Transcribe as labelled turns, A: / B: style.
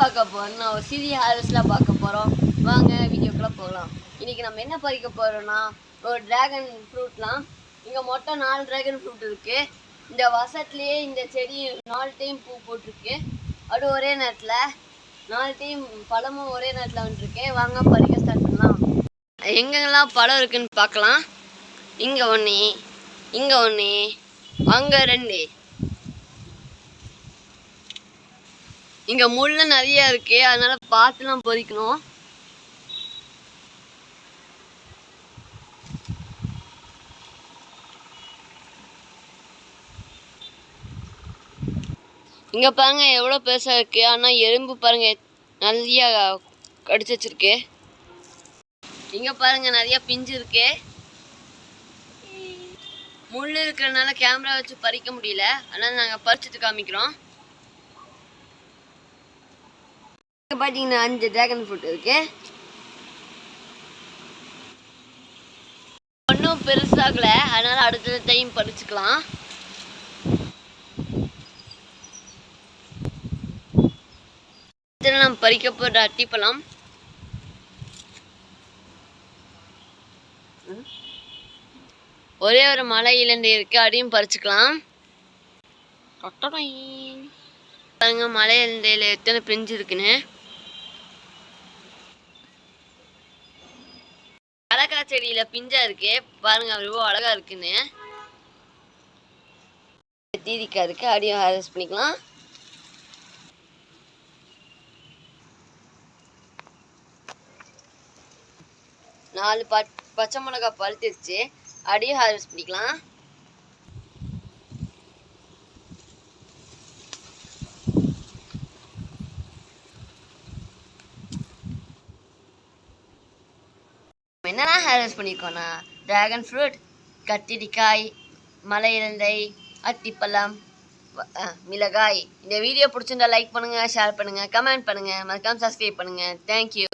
A: பார்க்க போகிறோம்னா ஒரு சிறிய ஹார்வெஸ்ட்லாம் பார்க்க போகிறோம் வாங்க வீடியோக்குள்ளே போகலாம். இன்றைக்கி நம்ம என்ன பறிக்க போகிறோம்னா ஒரு ட்ராகன் ஃப்ரூட்லாம் இங்கே மொத்தம் நாலு டிராகன் ஃப்ரூட் இருக்குது இந்த வசத்துலேயே இந்த செடி நாலு டைம் பூ போட்டிருக்கு. அது ஒரே நேரத்தில். நாலு டைம் பழமும் ஒரே நேரத்தில் வந்துருக்கு. வாங்க பறிக்க ஸ்டார்ட் பண்ணலாம். எங்கெங்கெல்லாம் பழம் இருக்குதுன்னு பார்க்கலாம். இங்கே ஒன்று இங்கே ஒன்று அங்கே ரெண்டு. இங்க முள் நிறைய இருக்கு அதனால பார்த்துலாம் பொறிக்கணும். இங்க பாருங்க எவ்வளோ பெருசா இருக்கு. ஆனா எறும்பு பாருங்க நிறைய கடிச்சு வச்சிருக்கு. இங்க பாருங்க நிறைய பிஞ்சு இருக்கு. முள் இருக்கிறதுனால கேமரா வச்சு பறிக்க முடியல. அதனால நாங்க பறிச்சுட்டு காமிக்கிறோம். இங்க பாத்தீங்கன்னா அஞ்சு டிராகன் ஃப்ரூட் இருக்கு. ஒன்றும் பெருசாகல. அதனால அடுத்த டைம் பறிச்சுக்கலாம். இதில் நம்ம பறிக்க போகிற அத்திப்பழம். ஒரே ஒரு மலை இலண்டை இருக்கு அதையும் பறிச்சுக்கலாம். பாருங்க மலை இலண்டையில் எத்தனை பிஞ்சு இருக்குன்னு. செடியில பிஞ்சா இருக்கு. பாருங்க எவ்வளோ அழகா இருக்குன்னு. தீதிக்கா இருக்கு அடியும் ஹாரஸ் பண்ணிக்கலாம். நாலு பச்சை மிளகா பழுத்துருச்சு. அடியும் ஹார்வெஸ்ட் பண்ணிக்கலாம். என்னெல்லாம் ஹேர்வெஸ்ட் பண்ணியிருக்கோம்னா டிராகன் ஃப்ரூட் கத்திரிக்காய் மலை இலந்தை அத்திப்பழம் மிளகாய். இந்த வீடியோ பிடிச்சிருந்தா லைக் பண்ணுங்கள் ஷேர் பண்ணுங்கள் கமெண்ட் பண்ணுங்கள் மறக்காமல் சப்ஸ்கிரைப் பண்ணுங்கள் தேங்க்யூ